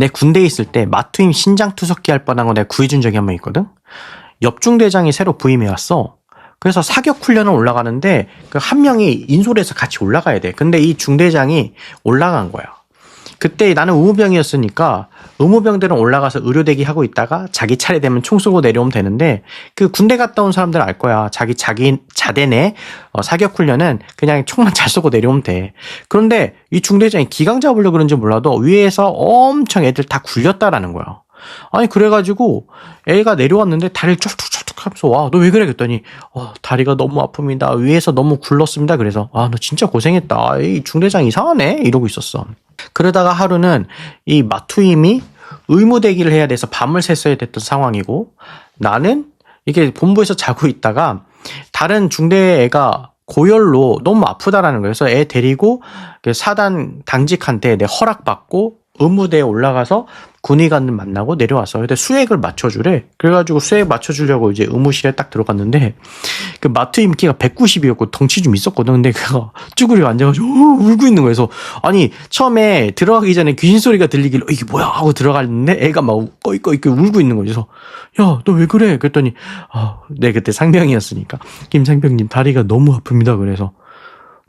내 군대에 있을 때 마투임 신장 투석기 할 뻔한 거 내가 구해준 적이 한 번 있거든. 옆중 대장이 새로 부임해 왔어. 그래서 사격 훈련을 올라가는데 그 한 명이 인솔해서 같이 올라가야 돼. 근데 이 중대장이 올라간 거야. 그때 나는 의무병이었으니까 의무병들은 올라가서 의료대기 하고 있다가 자기 차례 되면 총 쏘고 내려오면 되는데 그 군대 갔다 온 사람들 알 거야. 자기 자기 자대 내 어, 사격 훈련은 그냥 총만 잘 쏘고 내려오면 돼. 그런데 이 중대장이 기강 잡으려고 그런지 몰라도 위에서 엄청 애들 다 굴렸다라는 거야. 아니 그래가지고 애가 내려왔는데 다리를 쫄뚝쫄뚝 하면서 와 너 왜 그래 그랬더니 어 다리가 너무 아픕니다 위에서 너무 굴렀습니다 그래서 아 너 진짜 고생했다 아, 이 중대장 이상하네 이러고 있었어 그러다가 하루는 이 마투임이 의무 대기를 해야 돼서 밤을 샜어야 됐던 상황이고 나는 이게 본부에서 자고 있다가 다른 중대 애가 고열로 너무 아프다라는 거예요. 그래서 애 데리고 그 사단 당직한테 내 허락받고 의무대에 올라가서 군의관을 만나고 내려왔어. 근데 수액을 맞춰주래. 그래가지고 수액 맞춰주려고 이제 의무실에 딱 들어갔는데 그 마트임 키가 190이었고 덩치 좀 있었거든. 근데 그가 쭈그리고 앉아가지고 어, 울고 있는 거예요. 그래서 아니 처음에 들어가기 전에 귀신 소리가 들리길래 어, 이게 뭐야 하고 들어갔는데 애가 막 꺼이꺼이 울고 있는 거죠. 그래서 야너 왜 그래? 그랬더니 아, 네 그때 상병이었으니까 김상병님 다리가 너무 아픕니다. 그래서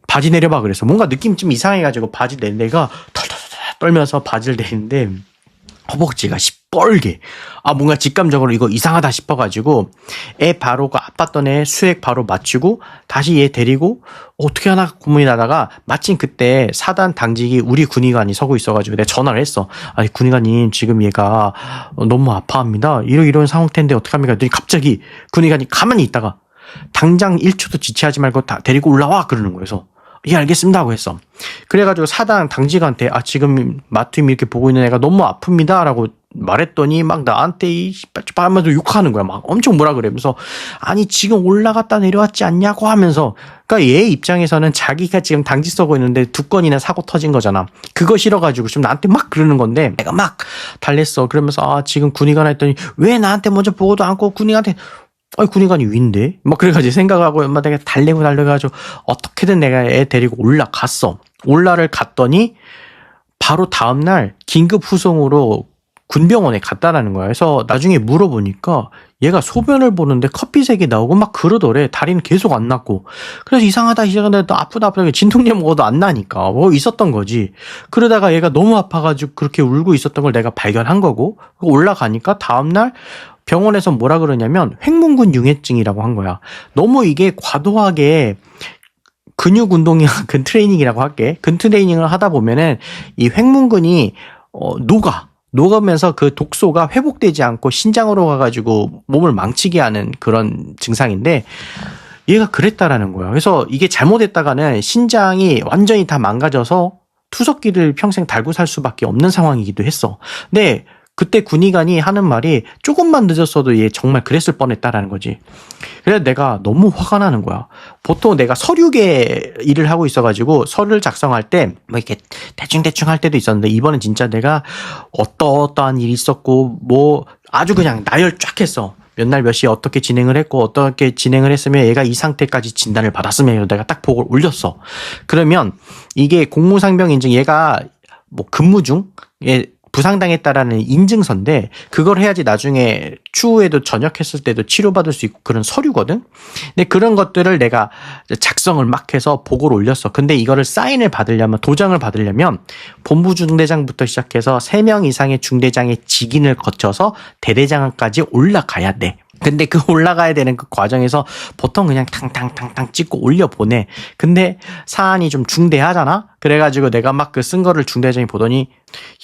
바지 내려봐 그래서 뭔가 느낌 좀 이상해가지고 바지 내 내가 털털털 떨면서 바지를 내리는데 허벅지가 시뻘게. 아 뭔가 직감적으로 이거 이상하다 싶어가지고 애 바로 그 아팠던 애 수액 바로 맞추고 다시 얘 데리고 어떻게 하나 고민이 나다가 마침 그때 사단 당직이 우리 군의관이 서고 있어가지고 내가 전화를 했어. 아니 군의관님 지금 얘가 너무 아파합니다. 이러 이런 상태인데 어떡합니까? 그랬더니 갑자기 군의관이 가만히 있다가 당장 1초도 지체하지 말고 다 데리고 올라와! 그러는 거예요. 그래서 예, 알겠습니다. 하고 했어. 그래가지고 사단 당직한테, 아, 지금 마트임 이렇게 보고 있는 애가 너무 아픕니다. 라고 말했더니 막 나한테 이, 하면서 욕하는 거야. 막 엄청 뭐라 그러면서, 아니, 지금 올라갔다 내려왔지 않냐고 하면서, 그니까 얘 입장에서는 자기가 지금 당직 서고 있는데 두 건이나 사고 터진 거잖아. 그거 싫어가지고 지금 나한테 막 그러는 건데, 내가 막 달랬어. 그러면서, 아, 지금 군의관 했더니, 왜 나한테 먼저 보고도 않고 군의관한테 아니 군의관이 위인데? 막 그래가지고 생각하고 엄마 내가 달래고 달래가지고 어떻게든 내가 애 데리고 올라갔어. 올라를 갔더니 바로 다음날 긴급 후송으로 군병원에 갔다라는 거야. 그래서 나중에 물어보니까 얘가 소변을 보는데 커피색이 나오고 막 그러더래. 다리는 계속 안 낫고. 그래서 이상하다 이상하다. 또 아프다 아프다. 진통제 먹어도 안 나니까. 뭐 있었던 거지. 그러다가 얘가 너무 아파가지고 그렇게 울고 있었던 걸 내가 발견한 거고. 올라가니까 다음날 병원에서 뭐라 그러냐면 횡문근 융해증이라고 한 거야. 너무 이게 과도하게 근육 운동이나 근 트레이닝이라고 할게. 근 트레이닝을 하다 보면은 이 횡문근이 어, 녹아. 녹으면서 그 독소가 회복되지 않고 신장으로 가가지고 몸을 망치게 하는 그런 증상인데 얘가 그랬다라는 거야. 그래서 이게 잘못했다가는 신장이 완전히 다 망가져서 투석기를 평생 달고 살 수밖에 없는 상황이기도 했어. 근데 그때 군의관이 하는 말이 조금만 늦었어도 얘 정말 그랬을 뻔했다라는 거지. 그래서 내가 너무 화가 나는 거야. 보통 내가 서류계 일을 하고 있어가지고 서류를 작성할 때 뭐 이렇게 대충대충 할 때도 있었는데 이번엔 진짜 내가 어떠어떠한 일이 있었고 뭐 아주 그냥 나열 쫙 했어. 몇 날 몇 시에 어떻게 진행을 했고 어떻게 진행을 했으면 얘가 이 상태까지 진단을 받았으면 내가 딱 보고 올렸어. 그러면 이게 공무상병 인증 얘가 뭐 근무 중 예, 부상당했다라는 인증서인데 그걸 해야지 나중에 추후에도 전역했을 때도 치료받을 수 있고 그런 서류거든. 근데 그런 것들을 내가 작성을 막 해서 보고를 올렸어. 근데 이거를 사인을 받으려면 도장을 받으려면 본부 중대장부터 시작해서 3명 이상의 중대장의 직인을 거쳐서 대대장까지 올라가야 돼. 근데 그 올라가야 되는 그 과정에서 보통 그냥 탕탕탕탕 찍고 올려 보내. 근데 사안이 좀 중대하잖아? 그래가지고 내가 막 그 쓴 거를 중대장이 보더니,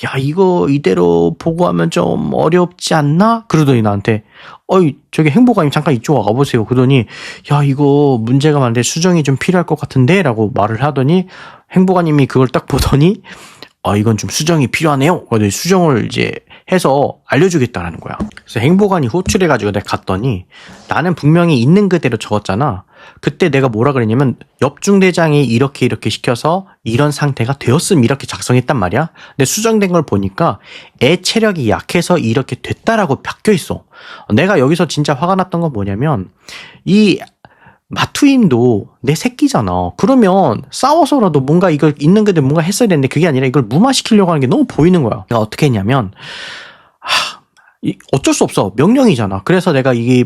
야, 이거 이대로 보고하면 좀 어렵지 않나? 그러더니 나한테, 어이, 저기 행보관님 잠깐 이쪽 와보세요. 그러더니, 야, 이거 문제가 많은데 수정이 좀 필요할 것 같은데? 라고 말을 하더니, 행보관님이 그걸 딱 보더니, 아, 이건 좀 수정이 필요하네요. 그래서 수정을 이제 해서 알려주겠다라는 거야. 그래서 행보관이 호출해가지고 내가 갔더니 나는 분명히 있는 그대로 적었잖아. 그때 내가 뭐라 그랬냐면 옆중대장이 이렇게 이렇게 시켜서 이런 상태가 되었음 이렇게 작성했단 말이야. 근데 수정된 걸 보니까 애 체력이 약해서 이렇게 됐다라고 바뀌어 있어. 내가 여기서 진짜 화가 났던 건 뭐냐면 이 마투임도 내 새끼잖아. 그러면 싸워서라도 뭔가 이걸 있는 그대로 뭔가 했어야 되는데 그게 아니라 이걸 무마시키려고 하는 게 너무 보이는 거야. 내가 어떻게 했냐면 하, 이- 어쩔 수 없어. 명령이잖아. 그래서 내가 이게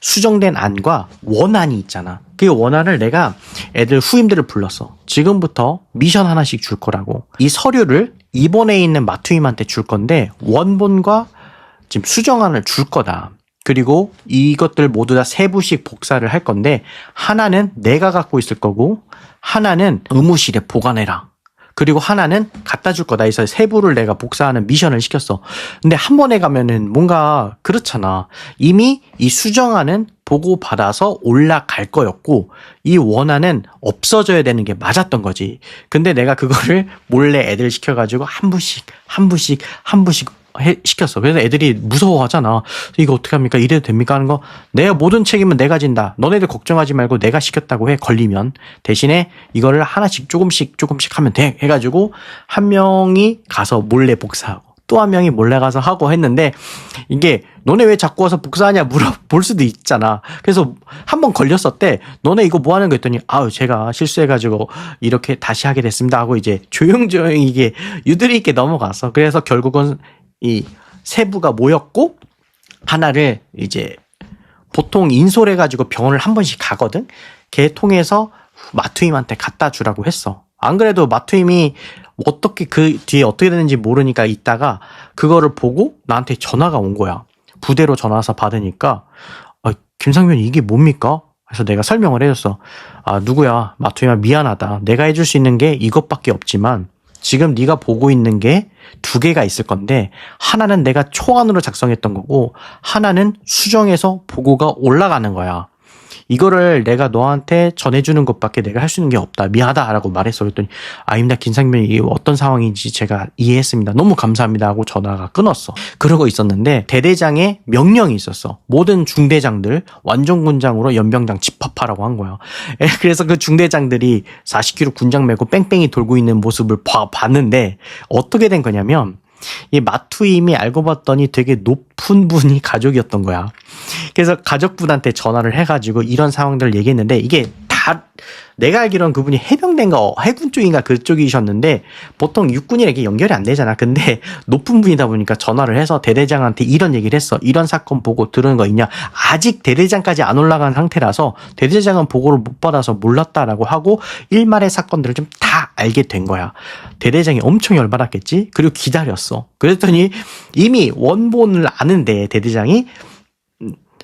수정된 안과 원안이 있잖아. 그 원안을 내가 애들 후임들을 불렀어. 지금부터 미션 하나씩 줄 거라고. 이 서류를 이번에 있는 마투임한테 줄 건데 원본과 지금 수정안을 줄 거다. 그리고 이것들 모두 다 세부씩 복사를 할 건데 하나는 내가 갖고 있을 거고 하나는 의무실에 보관해라. 그리고 하나는 갖다 줄 거다 해서 세부를 내가 복사하는 미션을 시켰어. 근데 한 번에 가면은 뭔가 그렇잖아. 이미 이 수정안은 보고 받아서 올라갈 거였고 이 원안은 없어져야 되는 게 맞았던 거지. 근데 내가 그거를 몰래 애들 시켜가지고 한 부씩 한 부씩 한 부씩 해- 시켰어. 그래서 애들이 무서워하잖아. 이거 어떻게 합니까? 이래도 됩니까? 하는 거. 내가 모든 책임은 내가 진다. 너네들 걱정하지 말고 내가 시켰다고 해. 걸리면. 대신에 이거를 하나씩 조금씩 조금씩 하면 돼. 해가지고 한 명이 가서 몰래 복사하고 또 한 명이 몰래 가서 하고 했는데 이게 너네 왜 자꾸 와서 복사하냐 물어볼 수도 있잖아. 그래서 한 번 걸렸었대. 너네 이거 뭐 하는 거 했더니 아유 제가 실수해가지고 이렇게 다시 하게 됐습니다 하고 이제 조용조용히 이게 유들이 있게 넘어갔어. 그래서 결국은 이 세부가 모였고 하나를 이제 보통 인솔해 가지고 병원을 한 번씩 가거든. 걔 통해서 마투임한테 갖다 주라고 했어. 안 그래도 마투임이 어떻게 그 뒤에 어떻게 되는지 모르니까 있다가 그거를 보고 나한테 전화가 온 거야. 부대로 전화 와서 받으니까 아, 김상면 이게 뭡니까? 그래서 내가 설명을 해줬어. 아 누구야 마투임아 미안하다. 내가 해줄 수 있는 게 이것밖에 없지만 지금 네가 보고 있는 게 두 개가 있을 건데 하나는 내가 초안으로 작성했던 거고 하나는 수정해서 보고가 올라가는 거야. 이거를 내가 너한테 전해주는 것밖에 내가 할 수 있는 게 없다. 미안하다라고 말했어. 그랬더니 아닙니다. 김상면이 이게 어떤 상황인지 제가 이해했습니다. 너무 감사합니다 하고 전화가 끊었어. 그러고 있었는데 대대장의 명령이 있었어. 모든 중대장들 완전군장으로 연병장 집합하라고 한. 에, 그래서 그 중대장들이 40km 군장 메고 뺑뺑이 돌고 있는 모습을 봐, 봤는데 어떻게 된 거냐면 이 마투임이 알고 봤더니 되게 높은 분이 가족이었던 거야. 그래서 가족분한테 전화를 해가지고 이런 상황들을 얘기했는데 이게 다 내가 알기로는 그분이 해병대인가 해군 쪽인가 그쪽이셨는데 보통 육군이랑 이게 연결이 안 되잖아. 근데 높은 분이다 보니까 전화를 해서 대대장한테 이런 얘기를 했어. 이런 사건 보고 들은 거 있냐? 아직 대대장까지 안 올라간 상태라서 대대장은 보고를 못 받아서 몰랐다라고 하고 일말의 사건들을 좀 다 알게 된 거야. 대대장이 엄청 열받았겠지? 그리고 기다렸어. 그랬더니 이미 원본을 아는데 대대장이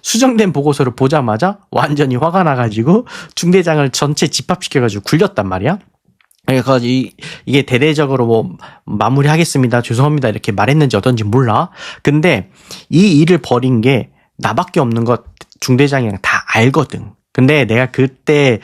수정된 보고서를 보자마자 완전히 화가 나가지고 중대장을 전체 집합시켜가지고 굴렸단 말이야. 그래서 이, 이게 대대적으로 뭐 마무리하겠습니다. 죄송합니다. 이렇게 말했는지 어떤지 몰라. 근데 이 일을 벌인 게 나밖에 없는 것 중대장이랑 다 알거든. 근데 내가 그때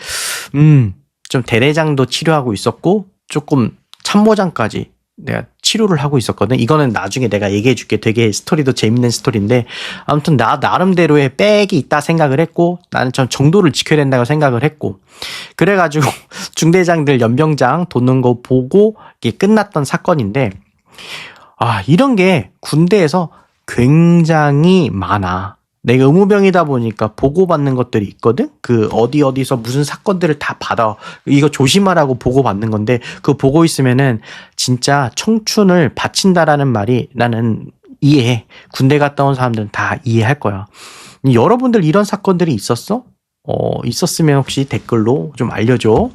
음, 좀 대대장도 치료하고 있었고 조금 참모장까지 내가 치료를 하고 있었거든. 이거는 나중에 내가 얘기해 줄게. 되게 스토리도 재밌는 스토리인데 아무튼 나 나름대로의 백이 있다 생각을 했고 나는 좀 정도를 지켜야 된다고 생각을 했고 그래 가지고 중대장들 연병장 도는 거 보고 이게 끝났던 사건인데 아 이런 게 군대에서 굉장히 많아. 내가 의무병이다 보니까 보고받는 것들이 있거든? 그 어디 어디서 무슨 사건들을 다 받아. 이거 조심하라고 보고받는 건데 그 보고 있으면은 진짜 청춘을 바친다라는 말이 나는 이해해. 군대 갔다 온 사람들은 다 이해할 거야. 여러분들 이런 사건들이 있었어? 어, 있었으면 혹시 댓글로 좀 알려줘.